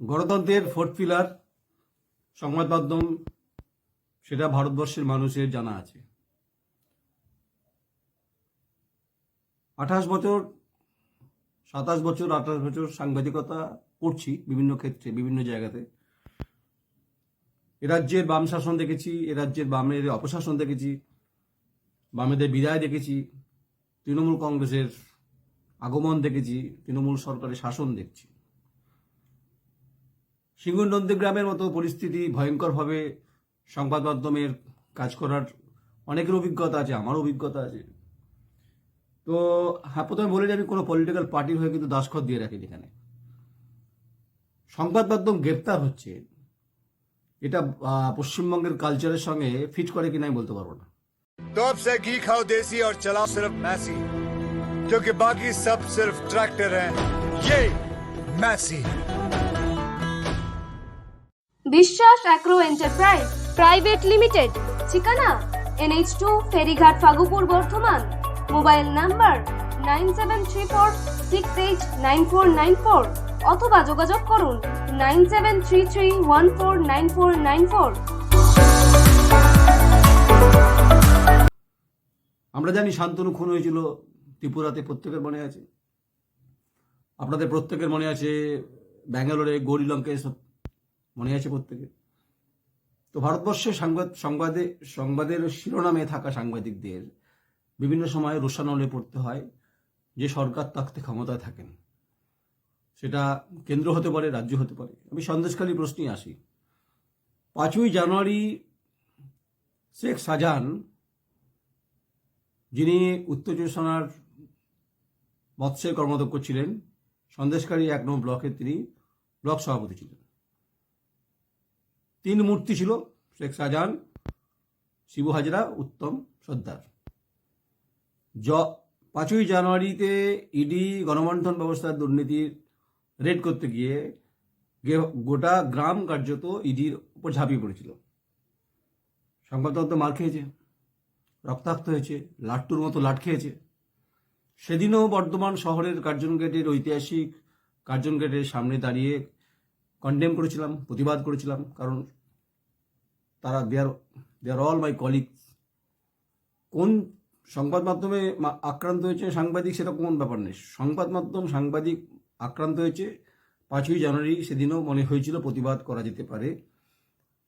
গণতন্ত্রের fourth pillar সংবাদ মাধ্যম, সেটা ভারতবর্ষের মানুষের জানা আছে। আঠাশ বছর, সাতাশ বছর, আঠাশ বছর সাংবাদিকতা করছি বিভিন্ন ক্ষেত্রে, বিভিন্ন জায়গাতে। রাজ্যের বাম শাসন দেখেছি রাজ্যের বামের অপশাসন দেখেছি, বামেদের বিদায় দেখেছি, তৃণমূল কংগ্রেসের আগমন দেখেছি, তৃণমূল সরকারের শাসন দেখছি। সিঙ্গুর নন্দীগ্রামের মতো পরিস্থিতি ভয়ঙ্করভাবে সংবাদ মাধ্যমের কাজ করার অনেকের অভিজ্ঞতা আছে আমার অভিজ্ঞতা আছে তো হ্যাঁ প্রথমে বলে যে আমি কোনো পলিটিক্যাল পার্টির হয়ে কিন্তু দাসখত দিয়ে রাখি এখানে সংবাদ মাধ্যম গ্রেপ্তার হচ্ছে এটা আহ, পশ্চিমবঙ্গের কালচারের সঙ্গে ফিট করে কিনা আমি বলতে পারবো না तो अब से घी खाओ देसी और चलाओ सिर्फ मैसी क्योंकि बाकी सब सिर्फ ट्रैक्टर हैं ये Massey Biswas agro enterprise private limited ঠিকানা? NH two Ferighat Fagupur Bardhaman. Mobile number nine seven three four six eight nine four nine four অথবা যোগাযোগ করুন nine seven three three one four nine four nine four আমরা জানি শান্তনু খুন হয়েছিল ত্রিপুরাতে, প্রত্যেকের মনে আছে। আপনাদের প্রত্যেকের মনে আছে ব্যাঙ্গালোরে গৌরী লঙ্কা এসব মনে আছে প্রত্যেকের। তো ভারতবর্ষে সংবাদ, সংবাদে, সংবাদের শিরোনামে থাকা সাংবাদিকদের বিভিন্ন সময় রোষানলে পড়তে হয় যে সরকার থাকতে ক্ষমতায় থাকেন। সেটা কেন্দ্র হতে পারে, রাজ্য হতে পারে। আমি সন্দেশখালী প্রশ্নেই আসি। পাঁচই জানুয়ারি শেখ শাহজাহান যিনি উত্তর চব্বিশ মৎস্যের কর্মদক্ষ ছিলেন সন্দেশকারী এক নম্বর ব্লকের তিনি ব্লক সভাপতি ছিলেন। তিন মূর্তি ছিল, শেখ শাহজাহান, শিবু হাজরা, উত্তম সর্দার। জ, পাঁচই জানুয়ারিতে ইডি গণবন্টন ব্যবস্থার দুর্নীতির রেড করতে গিয়ে গোটা গ্রাম কার্যত ইডির উপর ঝাঁপিয়ে পড়েছিল। সংবাদপত্র মার খেয়েছে, রক্তাক্ত হয়েছে, লাট্টুর মতো লাট খেয়েছে। সেদিনও বর্ধমান শহরের কার্জন গেটের ঐতিহাসিক কার্জন গেটের সামনে দাঁড়িয়ে কন্ডেম করেছিলাম, প্রতিবাদ করেছিলাম, কারণ তারা দেয়ার দেয়ার অল মাই কলিগ কোন সংবাদ মাধ্যমে আক্রান্ত হয়েছে সাংবাদিক, সেটা কোন ব্যাপার নেই। সংবাদ মাধ্যম সাংবাদিক আক্রান্ত হয়েছে পাঁচই জানুয়ারি, সেদিনও মনে হয়েছিল প্রতিবাদ করা যেতে পারে।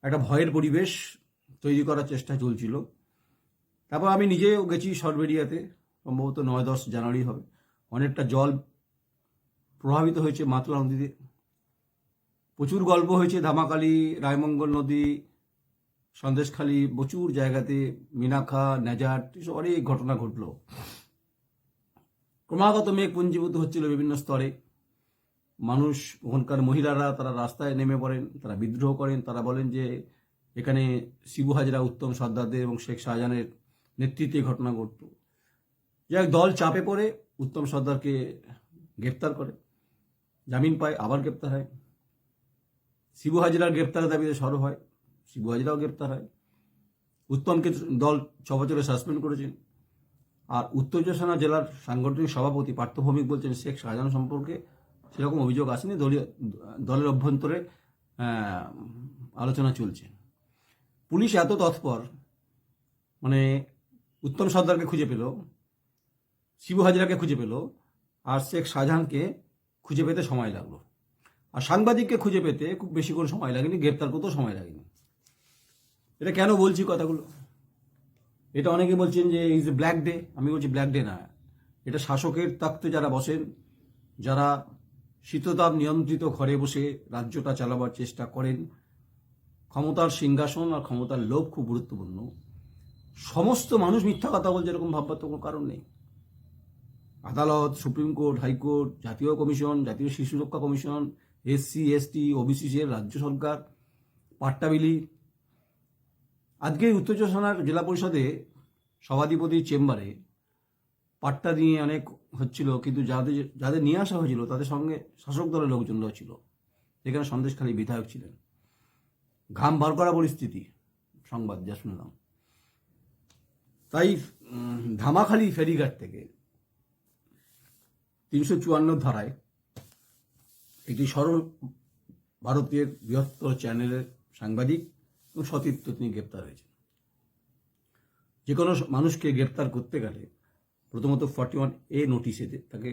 একটা ভয়ের পরিবেশ তৈরি করার চেষ্টা চলছিল। তারপর আমি নিজেও গেছি সরবেরিয়াতে সম্ভবত নয় দশ জানুয়ারি হবে। অনেকটা জল প্রভাবিত হয়েছে মাতলা নদীতে। প্রচুর গল্প হয়েছে ধামাকালি রায়মঙ্গল নদী সন্দেশখালী প্রচুর জায়গাতে মিনাখা নেজাট এসব অনেক ঘটনা ঘটলো। ক্রমাগত মেঘ পুঞ্জীভূত হচ্ছিল বিভিন্ন স্তরে। মানুষ ওখানকার মহিলারা তারা রাস্তায় নেমে পড়েন তারা বিদ্রোহ করেন তারা বলেন যে এখানে শিবু হাজরা উত্তম সর্দারদের এবং শেখ শাহজাহানের নেতৃত্বে ঘটনা ঘটত যাই হোক, দল চাপে পড়ে উত্তম সর্দারকে গ্রেপ্তার করে। জামিন পায় আবার গ্রেপ্তার হয়। শিবু হাজরার গ্রেপ্তারের দাবিতে সরব হয়। শিবু হাজরাও গ্রেপ্তার হয়। উত্তমকে দল ছ বছরে সাসপেন্ড করেছেন আর উত্তর চব্বিশ জেলার সাংগঠনিক সভাপতি পার্থ ভৌমিক বলছেন, শেখ শাহজাহান সম্পর্কে সেরকম অভিযোগ আসেনি। দলীয়, দলের অভ্যন্তরে আলোচনা চলছে। পুলিশ এত তৎপর মানে উত্তম সর্দারকে খুঁজে পেল, শিবু হাজরাকে খুঁজে পেল, আর শেখ শাহজাহানকে খুঁজে পেতে সময় লাগল। আর সাংবাদিককে খুঁজে পেতে খুব বেশি করে সময় লাগেনি, গ্রেপ্তার করতেও সময় লাগেনি। এটা কেন বলছি কথাগুলো? এটা অনেকে বলছেন যে ইজ এ ব্ল্যাক ডে আমি বলছি ব্ল্যাক ডে না। এটা শাসকের তাকতে যারা বসেন, যারা শীততাপ নিয়ন্ত্রিত ঘরে বসে রাজ্যটা চালাবার চেষ্টা করেন, ক্ষমতার সিংহাসন আর ক্ষমতার লোভ খুব গুরুত্বপূর্ণ। সমস্ত মানুষ মিথ্যা কথা বলছে এরকম ভাববার তো কোনো কারণ নেই। আদালত, সুপ্রিম কোর্ট, হাইকোর্ট, জাতীয় কমিশন, জাতীয় শিশু রক্ষা কমিশন এসসি এসটি ওবিসি রাজ্য সরকার, পাট্টাবিলি। আজকে উত্তর চব্বিশ জেলা পরিষদে সভাধিপতির চেম্বারে পাট্টা নিয়ে অনেক হচ্ছিল, কিন্তু যাদের যাদের নিয়ে আসা হয়েছিল, তাদের সঙ্গে শাসক দলের লোকজনরাও ছিল। যেখানে সন্দেশখালী বিধায়ক ছিলেন। ঘাম বার করা পরিস্থিতি, সংবাদ, যা শুনলাম। তাই ধামাখালি ফেরিঘাট থেকে তিনশো চুয়ান্ন ধারায় একটি সরল ভারতের বৃহত্তর চ্যানেলের সাংবাদিক এবং সতীর্থ তিনি গ্রেপ্তার হয়েছেন। যে কোনো মানুষকে গ্রেপ্তার করতে গেলে প্রথমত ফর্টি ওয়ান এ নোটিশে তাকে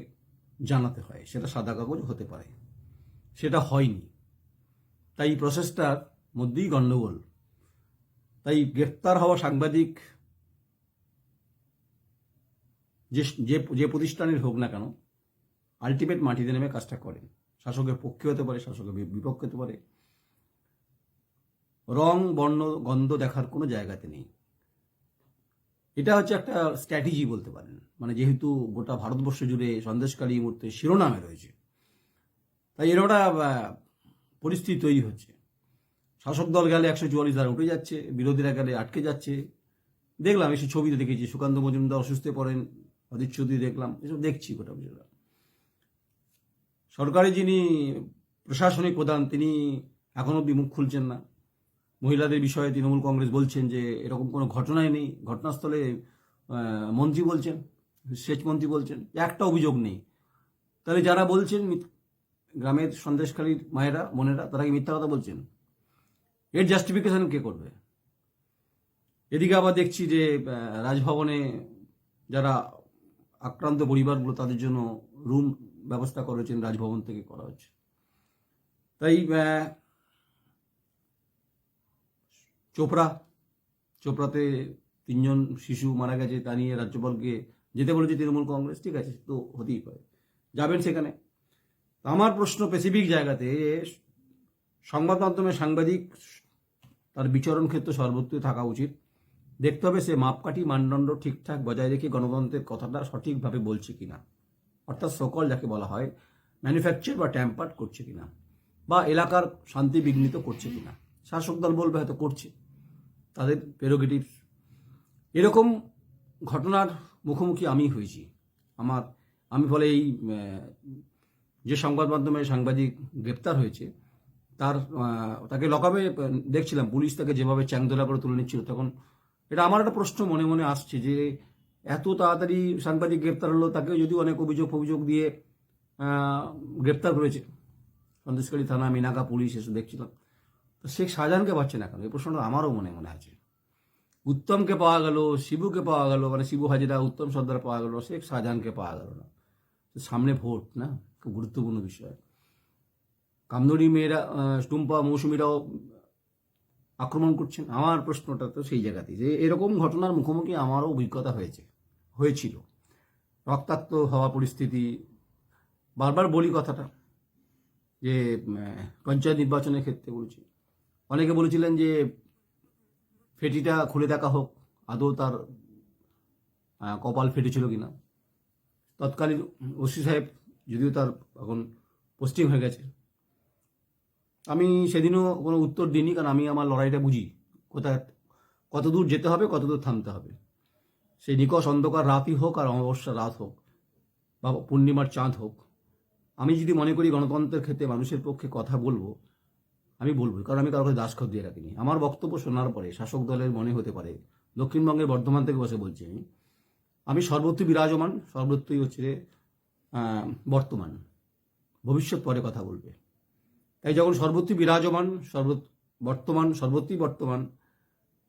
জানাতে হয়, সেটা সাদা কাগজ হতে পারে। সেটা হয়নি। তাই প্রসেসটার মধ্যেই গণ্ডগোল তাই গ্রেপ্তার হওয়া সাংবাদিক যে যে প্রতিষ্ঠানের হোক না কেন, আলটিমেট মাটিতে নেমে কাজটা করেন। শাসকের পক্ষে হতে পারে, শাসকের বিপক্ষে হতে পারে। রং, বর্ণ, গন্ধ দেখার কোনো জায়গাতে নেই। এটা হচ্ছে একটা স্ট্র্যাটেজি বলতে পারেন। মানে যেহেতু গোটা ভারতবর্ষ জুড়ে সন্দেশকালী এই মুহূর্তে শিরোনামে রয়েছে। তাই এর একটা পরিস্থিতি তৈরি হচ্ছে। শাসক দল গেলে একশো চুয়াল্লিশ ধারা উঠে যাচ্ছে, বিরোধীরা গেলে আটকে যাচ্ছে। দেখলাম এসব ছবিতে দেখেছি, সুকান্ত মজুমদার অসুস্থ পড়েন অদিত চৌধুরী দেখলাম, এসব দেখছি গোটা বিষয়টা। সরকারি যিনি প্রশাসনিক প্রধান, তিনি এখন অব্দি মুখ খুলছেন না। মহিলাদের বিষয়ে তৃণমূল কংগ্রেস বলছেন যে এরকম কোনো ঘটনাই নেই। ঘটনাস্থলে মন্ত্রী বলছেন সেচ মন্ত্রী বলছেন, একটা অভিযোগ নেই। তাহলে যারা বলছেন গ্রামের সন্দেশকারীর মায়েরা, বোনেরা, তারা কি মিথ্যা কথা বলছেন? এর জাস্টিফিকেশন কে করবে? এদিকে আবার দেখছি যে রাজভবনে যারা আক্রান্ত পরিবারগুলো, তাদের জন্য রুম ব্যবস্থা করেছেন রাজভবন থেকে করা হচ্ছে তাই চোপড়া, চোপড়াতে তিনজন শিশু মারা গেছে, তা নিয়ে রাজ্যপালকে যেতে বলেছে তৃণমূল কংগ্রেস, ঠিক আছে তো হতেই পারে। যাবেন সেখানে। আমার প্রশ্ন স্পেসিফিক জায়গাতে, সংবাদ মাধ্যমে সাংবাদিক তার বিচরণ ক্ষেত্র সর্বত্রই থাকা উচিত। দেখতে হবে সে মাপকাঠি মানদণ্ড ঠিকঠাক বজায় রেখে গণতন্ত্রের কথাটা সঠিকভাবে বলছে কিনা। অর্থাৎ সকল যাকে বলা হয় ম্যানুফ্যাকচার বা ট্যাম্পার্ড করছে কিনা, বা এলাকার শান্তি বিঘ্নিত করছে কিনা, শাসক দল বলবে হয়তো করছে, তাদের প্রেরোগেটিভ এরকম ঘটনার মুখোমুখি আমি হয়েছি। আমার, আমি ফলে এই যে সংবাদ মাধ্যমে সাংবাদিক গ্রেপ্তার হয়েছে, তার তাকে লকাবে দেখছিলাম, পুলিশ তাকে যেভাবে চ্যাংদোলা করে তুলে নিচ্ছিল, তখন এটা আমার একটা প্রশ্ন মনে মনে আসছে যে এত তাড়াতাড়ি সাংবাদিক গ্রেপ্তার হলো তাকে যদিও অনেক অভিযোগ অভিযোগ দিয়ে গ্রেপ্তার করেছে। সন্দেশকারী থানা, মিনাকা পুলিশ এসে দেখছিলাম। তো শেখ শাহজাহানকে পাচ্ছে না কেন? এই প্রশ্নটা আমারও মনে মনে আছে। উত্তমকে পাওয়া গেল, শিবুকে পাওয়া গেল মানে শিবু হাজিরা, উত্তম সর্দার পাওয়া গেল, শেখ শাহজাহানকে পাওয়া গেল না। সামনে ভোট, না? খুব গুরুত্বপূর্ণ বিষয়। কামদুরি মেয়েরা টুম্পা, মৌসুমীরাও আক্রমণ করছেন। আমার প্রশ্নটা তো সেই জায়গাতেই যে এরকম ঘটনার মুখোমুখি আমারও অভিজ্ঞতা হয়েছে, হয়েছিল। রক্তাক্ত হওয়া পরিস্থিতি, বারবার বলি কথাটা যে পঞ্চায়েত নির্বাচনের ক্ষেত্রে বলছি। অনেকে বলেছিলেন যে, ফেটিটা খুলে দেখা হোক, আদৌ তার কপাল ফেটেছিল কিনা। তৎকালীন ওসি সাহেব, যদিও তার এখন পোস্টিং হয়ে গেছে আমি সেদিনও কোনো উত্তর দিইনি, কারণ আমি আমার লড়াইটা বুঝি। কোথায় কত দূর যেতে হবে কত দূর থামতে হবে। সেই নিকষ অন্ধকার রাতই হোক আর অমাবস্যা রাত হোক, বা পূর্ণিমার চাঁদ হোক, আমি যদি মনে করি গণতন্ত্রের ক্ষেত্রে মানুষের পক্ষে কথা বলব, আমি বলব, কারণ আমি কারোকে দাসখত দিয়ে রাখিনি। আমার বক্তব্য শোনার পরে শাসক দলের মনে হতে পারে, দক্ষিণবঙ্গের বর্ধমান থেকে বসে বলছি আমি আমি সর্বত্রই বিরাজমান, সর্বত্রই হচ্ছে বর্তমান, ভবিষ্যৎ পরে কথা বলবে। তাই যখন সর্বত্রই বিরাজমান, সর্বত, বর্তমান, সর্বত্রই বর্তমান,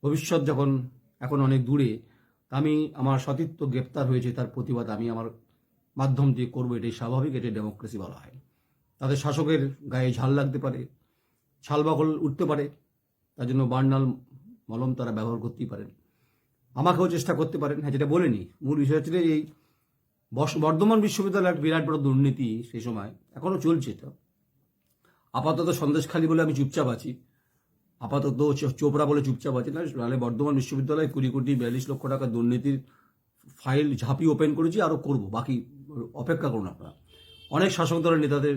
ভবিষ্যৎ যখন এখন অনেক দূরে আমি আমার সতীর্থ গ্রেপ্তার হয়েছে, তার প্রতিবাদ আমি আমার মাধ্যম দিয়ে করব, এটাই স্বাভাবিক, এটাই ডেমোক্রেসি বলা হয়। তাদের শাসকের গায়ে ঝাল লাগতে পারে ছালবাকল উঠতে পারে, তার জন্য বার্নাল মলম তারা ব্যবহার করতেই পারেন। আমাকেও চেষ্টা করতে পারেন হ্যাঁ যেটা বলেনি মূল বিষয় হচ্ছে এই বর্ধমান বিশ্ববিদ্যালয়ের বিরাট বড় দুর্নীতি সেই সময় এখনও চলছে এটা। আপাতত সন্দেশখালী বলে আমি চুপচাপ আছি। আপাতত চোপড়া বলে চুপচাপ আছি। না, নাহলে বর্ধমান বিশ্ববিদ্যালয়ে কুড়ি কোটি বিয়াল্লিশ লক্ষ টাকা দুর্নীতির ফাইল ঝাঁপি ওপেন করেছি আরও করব। বাকি অপেক্ষা করুন আপনারা। অনেক শাসক দলের নেতাদের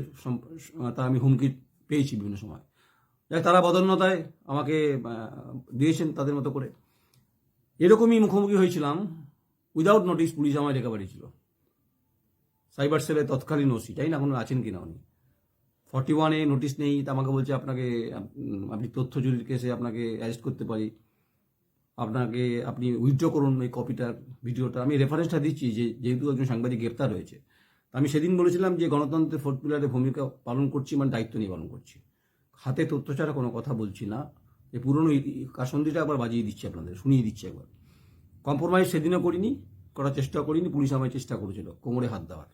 তা আমি হুমকি পেয়েছি বিভিন্ন সময়। যাক, তারা বদন্যতায় আমাকে দিয়েছেন তাদের মতো করে। এরকমই মুখোমুখি হয়েছিলাম। উইদাউট নোটিস পুলিশ আমায় ডেকে পাঠিয়েছিল। সাইবার সেলের তৎকালীন ওসি, তাই না? কোনো আছেন কিনা উনি? ফর্টি ওয়ানে নোটিশ নেই, তা আমাকে বলছে আপনাকে, আপনি তথ্য চুরির কেসে আপনাকে অ্যারেস্ট করতে পারি, আপনাকে, আপনি উইথড্র করুন ওই কপিটার ভিডিওটা আমি রেফারেন্সটা দিচ্ছি যে, যেহেতু একজন সাংবাদিক গ্রেপ্তার হয়েছে। তা আমি সেদিন বলেছিলাম যে গণতন্ত্রের ফোর্থ পিলারের ভূমিকা পালন করছি মানে দায়িত্ব নিয়ে পালন করছি। হাতে তথ্য ছাড়া কোনো কথা বলছি না। এই পুরনো কাসন্দিটা একবার বাজিয়ে দিচ্ছি আপনাদের, শুনিয়ে দিচ্ছি একবার। কম্প্রোমাইজ সেদিনও করিনি, করার চেষ্টা করিনি, পুলিশ আমায় চেষ্টা করেছিল, কোমরে হাত দেওয়ার।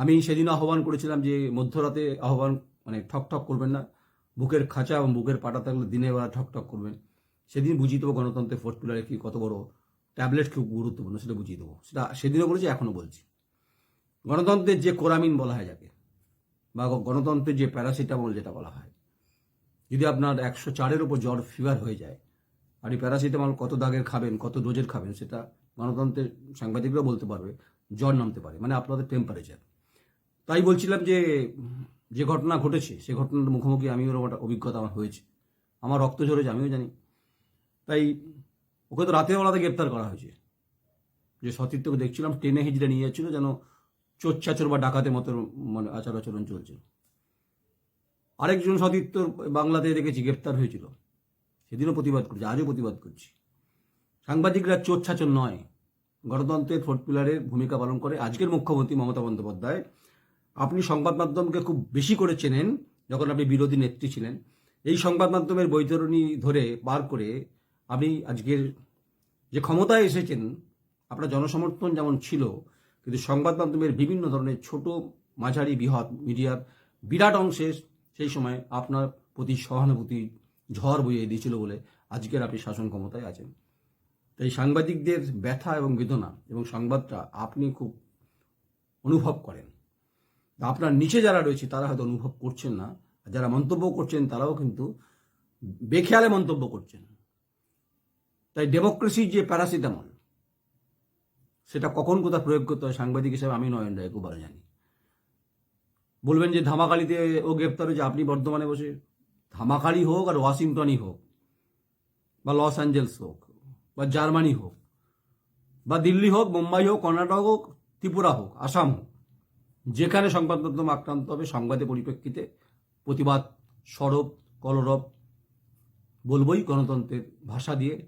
আমি সেদিন আহ্বান করেছিলাম যে মধ্যরাতে আহ্বান মানে ঠক ঠক করবেন না। বুকের খাঁচা এবং বুকের পাটা থাকলে দিনের বেলা ঠক ঠক করবেন। সেদিন বুঝিয়ে দেবো গণতন্ত্রের ফোর্থ পিলারে কি কত বড় ট্যাবলেট খুব গুরুত্বপূর্ণ সেটা বুঝিয়ে দেবো। সেটা সেদিনও বলেছি, এখনও বলছি। গণতন্ত্রের যে কোরামিন বলা হয় যাকে, বা গণতন্ত্রের যে প্যারাসিটামল যেটা বলা হয়, যদি আপনার একশো চারের উপর জ্বর ফিভার হয়ে যায় এই প্যারাসিটামল কত দাগের খাবেন, কত ডোজের খাবেন, সেটা গণতন্ত্রের সাংবাদিকরা বলতে পারবে, জ্বর নামতে পারে মানে আপনাদের টেম্পারেচার তাই বলছিলাম যে যে ঘটনা ঘটেছে, সে ঘটনার মুখোমুখি আমিও একটা অভিজ্ঞতা আমার হয়েছে। আমার রক্ত ঝরেছে, আমিও জানি। তাই ওকে তো রাতের বেলাতে গ্রেপ্তার করা হয়েছে। যে সতীর্থকে দেখছিলাম ট্রেনে হিজড়ে নিয়ে যাচ্ছিল, যেন চোরচাচর বা ডাকাতের মতো মানে আচার আচরণ চলছে আরেকজন সতীর্থ বাংলাতে দেখেছি গ্রেপ্তার হয়েছিল। সেদিনও প্রতিবাদ করছি, আজও প্রতিবাদ করছি। সাংবাদিকরা চোর ছাচর নয়, গণতন্ত্রের ফোর্ট পিলারের ভূমিকা পালন করে। আজকের মুখ্যমন্ত্রী মমতা বন্দ্যোপাধ্যায় আপনি সংবাদ মাধ্যমকে খুব বেশি করে চেনেন যখন আপনি বিরোধী নেত্রী ছিলেন। এই সংবাদ মাধ্যমের বৈতরণী ধরে পার করে আপনি আজকের যে ক্ষমতায় এসেছেন, আপনার জনসমর্থন যেমন ছিল, কিন্তু সংবাদ মাধ্যমের বিভিন্ন ধরনের ছোট মাঝারি বৃহৎ মিডিয়ার বিরাট অংশে সেই সময় আপনার প্রতি সহানুভূতি ঝড় বইয়ে দিয়েছিল বলে আজকের আপনি শাসন ক্ষমতায় আছেন। তাই সাংবাদিকদের ব্যথা এবং বেদনা এবং সংবাদটা আপনি খুব অনুভব করেন। আপনার নিচে যারা রয়েছে, তারা হয়তো অনুভব করছেন না। যারা মন্তব্য করছেন, তারাও কিন্তু বেখেয়ালে মন্তব্য করছেন। তাই ডেমোক্রেসির যে প্যারাসিটামল, সেটা কখন কোথায় প্রয়োগ করতে হয় সাংবাদিক হিসেবে আমি নয়ন রায় খুব ভালো জানি। বলবেন যে ধামাকালিতে ও গ্রেপ্তার হয়েছে, আপনি বর্ধমানে বসে। ধামাকালি হোক আর ওয়াশিংটনই হোক, বা লস অ্যাঞ্জেলস হোক, বা জার্মানি হোক, বা দিল্লি হোক, মুম্বাই হোক, কর্ণাটক হোক, ত্রিপুরা হোক, আসাম হোক যেখানে সংবাদ মাধ্যম আক্রান্ত হবে, সংবাদের পরিপ্রেক্ষিতে প্রতিবাদ সরব কলরব বলবই গণতন্ত্রের ভাষা দিয়ে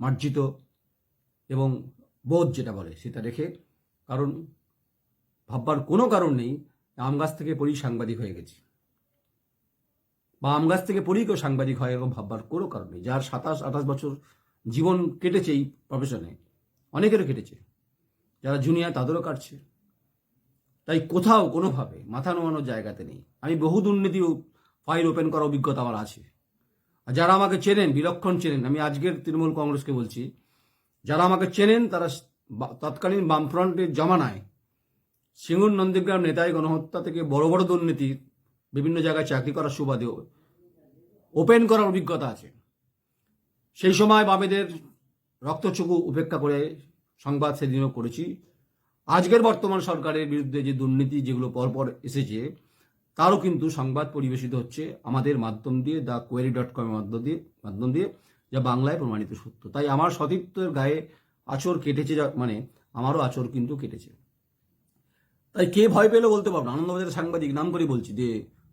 মার্জিত এবং বোধ যেটা বলে সেটা রেখে, কারণ ভাববার কোনো কারণ নেই, আম গাছ থেকে পড়েই সাংবাদিক হয়ে গেছি। বা আম গাছ থেকে পড়েই কেউ সাংবাদিক হয় এরকম ভাববার কোনো কারণ নেই। যার সাতাশ, আঠাশ বছর জীবন কেটেছে এই প্রফেশনে অনেকেরও কেটেছে। যারা জুনিয়র তাদেরও কাটছে। তাই কোথাও কোনোভাবে মাথা নোয়ানোর জায়গাতে নেই। আমি বহু দুর্নীতি ফাইল ওপেন করার অভিজ্ঞতা আমার আছে। আর যারা আমাকে চেনেন, বিলক্ষণ চেনেন, আমি আজকের তৃণমূল কংগ্রেসকে বলছি, যারা আমাকে চেনেন, তারা তৎকালীন বামফ্রন্টের জমানায় সিঙ্গুর নন্দীগ্রাম নেতাই গণহত্যা থেকে বড় বড় দুর্নীতি, বিভিন্ন জায়গায় চাকরি করার সুবাদেও ওপেন করার অভিজ্ঞতা আছে। সেই সময় বামেদের রক্তচুকু উপেক্ষা করে সংবাদ সেদিনও করেছি। আজকের বর্তমান সরকারের বিরুদ্ধে যে দুর্নীতি যেগুলো পরপর এসেছে, তারও কিন্তু সংবাদ পরিবেশিত হচ্ছে আমাদের মাধ্যম দিয়ে দ্য কোয়েরি ডট কমের মাধ্যম দিয়ে মাধ্যম দিয়ে, যা বাংলায় প্রমাণিত সত্য। তাই আমার সতীর্থের গায়ে আচর কেটেছে মানে আমারও আচর কিন্তু কেটেছে। তাই কে ভয় পেলে বলতে পারব আনন্দবাজারের সাংবাদিক নাম করে বলছি যে,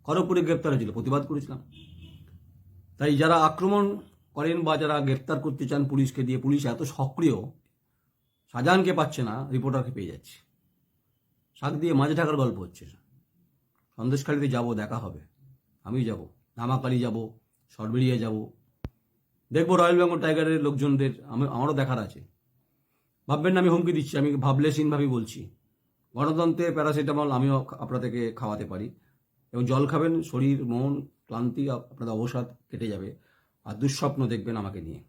খড়গপুরে গ্রেপ্তার হয়েছিল, প্রতিবাদ করেছিলাম। তাই যারা আক্রমণ করেন বা যারা গ্রেপ্তার করতে চান পুলিশকে দিয়ে, পুলিশ এত সক্রিয় শাহজাহানকে পাচ্ছে না রিপোর্টারকে পেয়ে যাচ্ছে। শাক দিয়ে মাঝে ঢাকার গল্প হচ্ছে। সন্দেশখালিতে যাব, দেখা হবে। আমি যাব। নামাকালি যাব সরবেরিয়া যাব। দেখব রয়্যাল বেঙ্গল টাইগারের লোকজনদের, আমি আমারও দেখার আছে। ভাববেন না, আমি হুমকি দিচ্ছি, আমি ভাবলেসীনভাবেই বলছি। গণতন্ত্রের প্যারাসিটামল, আমিও আপনাদেরকে খাওয়াতে পারি। এবং জল খাবেন, শরীর, মন, ক্লান্তি, আপনাদের অবসাদ কেটে যাবে। আর দুঃস্বপ্ন দেখবেন আমাকে নিয়ে।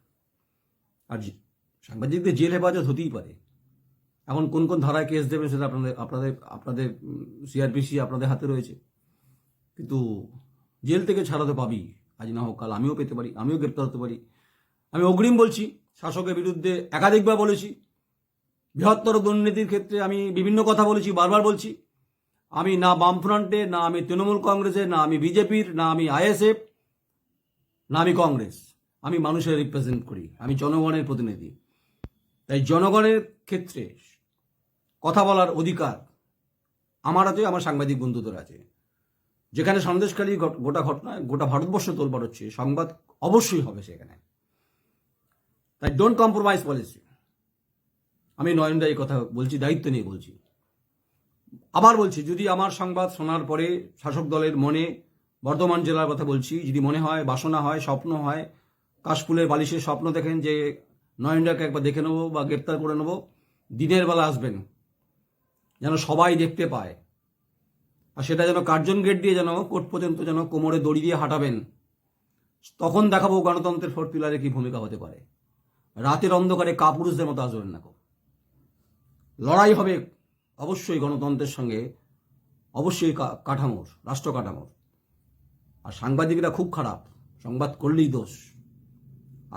আর সাংবাদিকদের জেল হেফাজত হতেই পারে। এখন কোন কোন ধারায় কেস দেবেন সেটা আপনাদের আপনাদের আপনাদের সিআরপিসি আপনাদের হাতে রয়েছে। কিন্তু জেল থেকে ছাড়াতে পাবি। আজ না হোক, কাল আমিও পেতে পারি, আমিও গ্রেপ্তার হতে পারি। আমি অগ্রিম বলছি, শাসকের বিরুদ্ধে একাধিকবার বলেছি। বৃহত্তর দুর্নীতির ক্ষেত্রে আমি বিভিন্ন কথা বলেছি, বারবার বলছি। আমি না বামফ্রন্টে, না আমি তৃণমূল কংগ্রেসে, না আমি বিজেপির, না আমি আইএসএফ না আমি কংগ্রেস। আমি মানুষের রিপ্রেজেন্ট করি। আমি জনগণের প্রতিনিধি। তাই জনগণের ক্ষেত্রে কথা বলার অধিকার আমার আছে আমার সাংবাদিক বন্ধুদের আছে যেখানে সন্দেশকারী ঘট- গোটা ঘটনা, গোটা ভারতবর্ষ তোলপাড় হচ্ছে, সংবাদ অবশ্যই হবে সেখানে। তাই ডোন্ট কম্প্রোমাইজ পলিসি আমি নয়নদা এই কথা বলছি, দায়িত্ব নিয়ে বলছি। আবার বলছি, যদি আমার সংবাদ শোনার পরে শাসক দলের মনে বর্ধমান জেলার কথা বলছি, যদি মনে হয়, বাসনা হয়, স্বপ্ন হয়, কাশফুলের বালিশের স্বপ্ন দেখেন যে নয়নটাকে একবার দেখে নেব বা গ্রেপ্তার করে নেব। দিনের বেলা আসবেন, যেন সবাই দেখতে পায়। আর সেটা যেন কার্জন গেট দিয়ে যেন কোর্ট পর্যন্ত যেন কোমরে দড়ি দিয়ে হাঁটাবেন। তখন দেখাবো গণতন্ত্রের ফোর্থ পিলারে কি ভূমিকা হতে পারে। রাতের অন্ধকারে কাপুরুষদের মতো আসবেন না। লড়াই হবে অবশ্যই গণতন্ত্রের সঙ্গে, অবশ্যই কাঠামোর, রাষ্ট্র কাঠামোর। আর সাংবাদিকরা খুব খারাপ, সংবাদ করলেই দোষ।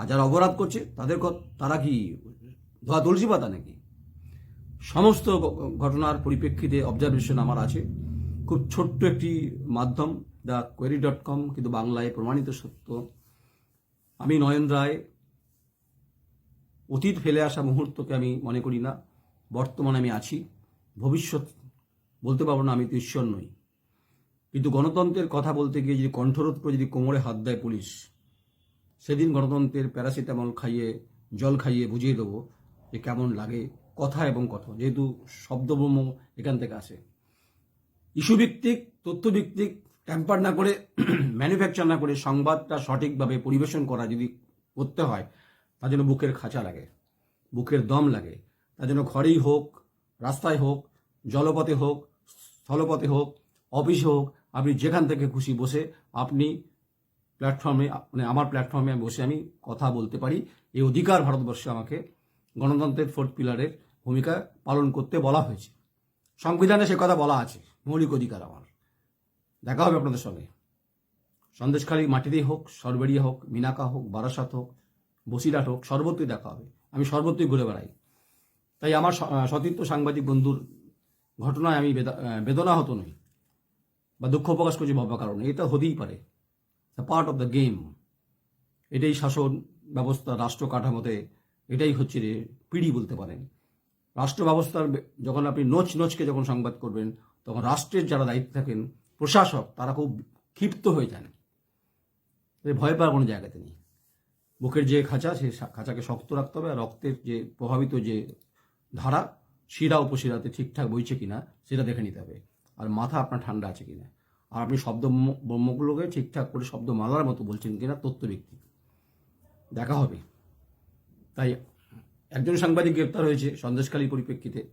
আর যারা অপরাধ করছে, তাদের তারা কি ধোয়া তুলসী পাতা নাকি? সমস্ত ঘটনার পরিপ্রেক্ষিতে অবজারভেশন আমার আছে। খুব ছোট্ট একটি মাধ্যম, দ্য কোয়েরি ডট কম, কিন্তু বাংলায় প্রমাণিত সত্য। আমি নয়ন রায়, অতীত ফেলে আসা মুহূর্তকে আমি মনে করি না। বর্তমানে আমি আছি। ভবিষ্যৎ বলতে পারব না, আমি তো ঈশ্বর নই। কিন্তু গণতন্ত্রের কথা বলতে গিয়ে যদি কণ্ঠরোধ করে যদি কোমরে হাত দেয় পুলিশ সেদিন গণতন্ত্রের প্যারাসিটামল খাইয়ে, জল খাইয়ে বুঝিয়ে দেবো যে কেমন লাগে কথা এবং কথা। যেহেতু শব্দব্রহ্ম এখান থেকে আসে। ইস্যুভিত্তিক, তথ্যভিত্তিক ট্যাম্পার না করে ম্যানুফ্যাকচার না করে সংবাদটা সঠিকভাবে পরিবেশন করা যদি করতে হয়, তার জন্য বুকের খাঁচা লাগে, বুকের দম লাগে। তার জন্য ঘরেই হোক, রাস্তায় হোক, জলপথে হোক, স্থলপথে হোক, অফিসে হোক, আপনি যেখান থেকে খুশি বসে আপনি প্ল্যাটফর্মে মানে আমার প্ল্যাটফর্মে বসে আমি কথা বলতে পারি। এই অধিকার ভারতবর্ষে আমাকে গণতন্ত্রের ফোর্থ পিলারের ভূমিকা পালন করতে বলা হয়েছে। সংবিধানে সে কথা বলা আছে, মৌলিক অধিকার আমার। দেখা হবে আপনাদের সঙ্গে। সন্দেশখালী মাটিতেই হোক সরবেরিয়া হোক, মিনাকা হোক, বারাসাত হোক, বসিরহাট হোক, সর্বত্রই দেখা হবে। আমি সর্বত্রই ঘুরে বেড়াই। তাই আমার সতীর্থ সাংবাদিক বন্ধুর ঘটনায় আমি বেদনা হতো নই বা দুঃখ প্রকাশ করছি ভাবা কারণে। এটা হতেই পারে। পার্ট অফ দ্য গেম এটাই শাসন ব্যবস্থা, রাষ্ট্র কাঠামোতে এটাই হচ্ছে পিড়ি বলতে পারেন। রাষ্ট্র ব্যবস্থার যখন আপনি নোচ নোচকে যখন সংবাদ করবেন, তখন রাষ্ট্রের যারা দায়িত্বে থাকেন, প্রশাসক, তারা খুব ক্ষিপ্ত হয়ে যান। ভয় পাওয়ার কোনো জায়গাতে নেই। বুকের যে খাঁচা সা- খাঁচাকে শক্ত রাখতে হবে, আর রক্তের যে প্রভাবিত যে ধারা, শিরা, উপশিরাতে ঠিকঠাক বইছে কিনা, সেটা দেখে নিতে হবে। আর মাথা আপনার ঠান্ডা আছে কিনা। আর আপনি শব্দ ব্রহ্ম- ব্রহ্মগুলোকে ঠিকঠাক করে শব্দ মালার মতো বলছেন কিনা ব্যক্তি দেখা হবে। তাই একজন সাংবাদিক গ্রেপ্তার হয়েছে সন্দেশখালী পরিপ্রেক্ষিতে।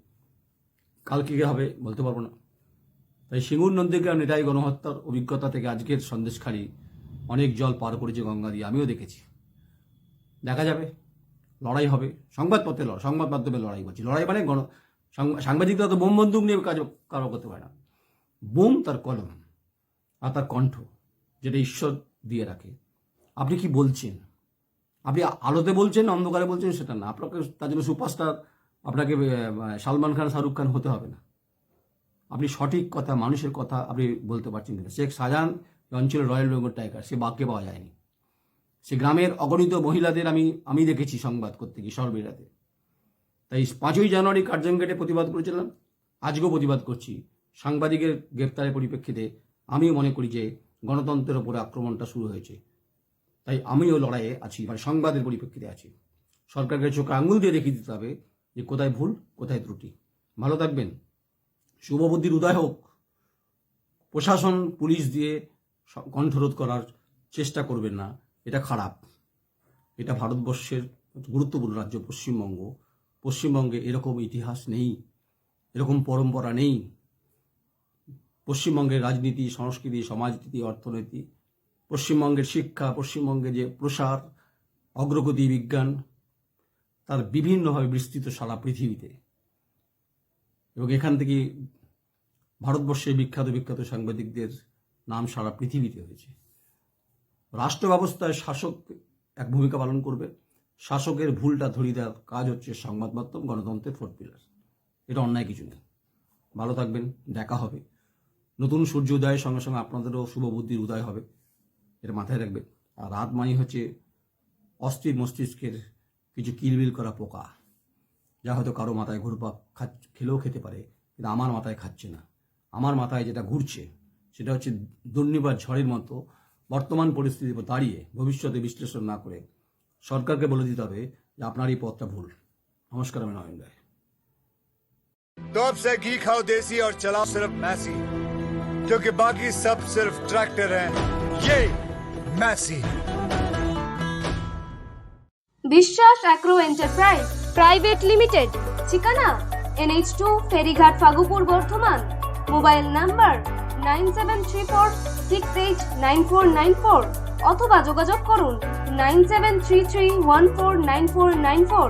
কালকে কী হবে, বলতে পারব না। তাই সিঙ্গুর নন্দীগ্রাম নেতাই গণহত্যার অভিজ্ঞতা থেকে আজকের সন্দেশখালী অনেক জল পার করেছে গঙ্গা দিয়ে, আমিও দেখেছি। দেখা যাবে, লড়াই হবে। সংবাদপত্রে লড়াই সংবাদ মাধ্যমে লড়াই করছি। লড়াই মানে গণ সাংবা- সাংবাদিকরা তো বোম বন্দুক নিয়ে কাজ কারও করতে পারে না। বোম তার কলম। আর তার কণ্ঠ যেটা ঈশ্বর দিয়ে রাখে। আপনি কি বলছেন? আপনি আলোতে বলছেন, অন্ধকারে বলছেন, সেটা না। আপনাকে তার জন্য সুপারস্টার, আপনাকে সালমান খান, শাহরুখ খান হতে হবে না। আপনি সঠিক কথা, মানুষের কথা আপনি বলতে পারছেন কিনা শেখ শাহজাহান অঞ্চলের রয়্যাল বেঙ্গল টাইগার, সে বাক্যে পাওয়া যায়নি। সে গ্রামের অগণিত মহিলাদের আমি আমি দেখেছি সংবাদ করতে গিয়ে সরবেরাতে তাই পাঁচই জানুয়ারি কার্জন গেটে প্রতিবাদ করেছিলাম। আজকেও প্রতিবাদ করছি। সাংবাদিকের গ্রেপ্তারের পরিপ্রেক্ষিতে আমিও মনে করি যে গণতন্ত্রের ওপরে আক্রমণটা শুরু হয়েছে। তাই আমিও লড়াইয়ে আছি মানে সংবাদের পরিপ্রেক্ষিতে আছি। সরকারকে চোখে আঙুল দিয়ে দেখিয়ে দিতে হবে যে কোথায় ভুল, কোথায় ত্রুটি। ভালো থাকবেন। শুভবুদ্ধির উদয় হোক। প্রশাসন, পুলিশ দিয়ে কণ্ঠরোধ করার চেষ্টা করবেন না। এটা খারাপ। এটা ভারতবর্ষের গুরুত্বপূর্ণ রাজ্য, পশ্চিমবঙ্গ। পশ্চিমবঙ্গে এরকম ইতিহাস নেই, এরকম পরম্পরা নেই। পশ্চিমবঙ্গের রাজনীতি, সংস্কৃতি, সমাজনীতি, অর্থনীতি, পশ্চিমবঙ্গের শিক্ষা, পশ্চিমবঙ্গের যে প্রসার, অগ্রগতি, বিজ্ঞান, তার বিভিন্নভাবে বিস্তৃত সারা পৃথিবীতে। এবং এখান থেকে ভারতবর্ষের বিখ্যাত বিখ্যাত সাংবাদিকদের নাম সারা পৃথিবীতে হয়েছে। রাষ্ট্র ব্যবস্থায় শাসক এক ভূমিকা পালন করবে। শাসকের ভুলটা ধরিয়ে দেওয়ার কাজ হচ্ছে সংবাদ মাধ্যম, গণতন্ত্রের ফোর্থ পিলার। এটা অন্যায় কিছু নেই ভালো থাকবেন, দেখা হবে। নতুন সূর্য উদয়ের সঙ্গে সঙ্গে আপনাদেরও শুভ বুদ্ধির উদয় হবে এটা মাথায় রাখবেন আর রাত মানে হচ্ছে অস্থির মস্তিষ্কের কিছু কিলবিল করা পোকা যা হয়তো কারো মাথায় ঘুরপাক খা খেলেও খেতে পারে কিন্তু আমার মাথায় খাচ্ছে না আমার মাথায় যেটা ঘুরছে সেটা হচ্ছে দুর্নিবার ঝড়ের মতো বর্তমান পরিস্থিতির উপর দাঁড়িয়ে ভবিষ্যতে বিশ্লেষণ না করে সরকারকে বলে দিতে হবে যে আপনার এই পথটা ভুল নমস্কার আমি নয়ন রায় तो अब से घी खाओ देसी और चलाओ सिर्फ मैसी क्योंकि बाकी सब सिर्फ ट्रैक्टर हैं ये Massey Biswas agro enterprise private limited ঠিকানা NH two Ferighat Fagupur Bardhaman mobile number nine seven three four six eight nine four nine four অথবা যোগাযোগ করুন nine seven three three one four nine four nine four